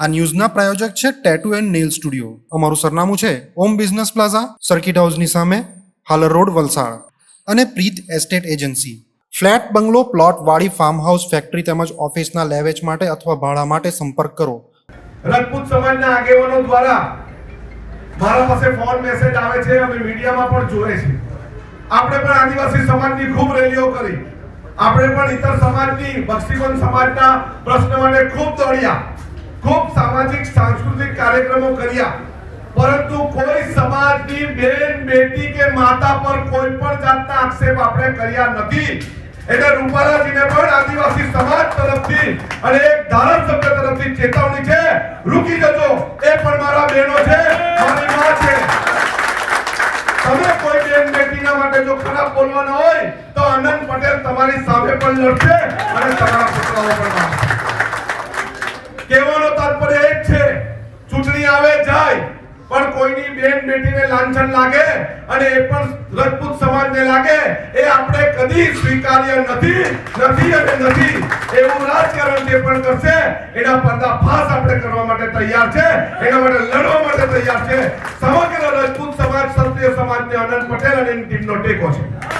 આ ન્યૂઝના પ્રાયોજક છે tattoo and nail studio અમારું સરનામું છે ઓમ બિઝનેસ પ્લાઝા સર્કિટ હાઉસની સામે, હાલર રોડ, વલસાડ. અને Preet estate agency flat, bungalow, plot, વાડી ફાર્મ હાઉસ ફેક્ટરી તેમજ ઓફિસના લેવેચ માટે અથવા ભાડા માટે સંપર્ક કરો. રાજપૂત સમાજના આગેવાનો દ્વારા મારા પાસે ફોન મેસેજ આવે છે, અમે મીડિયામાં પણ જોએ છે. આપણે પણ આદિવાસી સમાજની ખૂબ રેલીઓ કરી. આપણે પણ ઇતર સમાજની બક્ષીવન સમાજના પ્રશ્ન ખૂબ દોડ્યા. સામાજિક, સાંસ્કૃતિક કાર્યક્રમો કર્યા. પરંતુ કોઈ સમાજની બેન, બેટી કે માતા પર કોઈ પણ જાતના આક્ષેપ આપણે કર્યા નથી. એટલે રૂપાલાજીને પણ આદિવાસી સમાજ તરફથી અને એક ધારાસભ્ય તરફથી ચેતવણી છે. રૂકી જજો. એ પણ મારા બહેનો છે. મારી માં છે. તમે કોઈ બેન, બેટીના માટે જો ખરાબ બોલવાના હોય, તો આનંદ પટેલ તમારી સામે પણ લડશે અને તમારા પુતળાઓ પણ મારશે કહેવાનો તાત્પર્ય એ જ છે ચૂંટણી આવે, જાય. પણ કોઈની બેન બેટીને લાંછન લાગે અને એ પણ રજપૂત સમાજને લાગે, એ આપણે કદી સ્વીકાર્ય નથી નથી અને નથી. એવું રાજકારણ જે પણ કરશે, એના પર્દાફાશ આપણે કરવા માટે તૈયાર છે, એના માટે લડવા માટે તૈયાર છે. સમગ્ર રજપૂત સમાજ, ક્ષત્રિય સમાજને અનંત પટેલ અને એની ટીમનો ટેકો છે.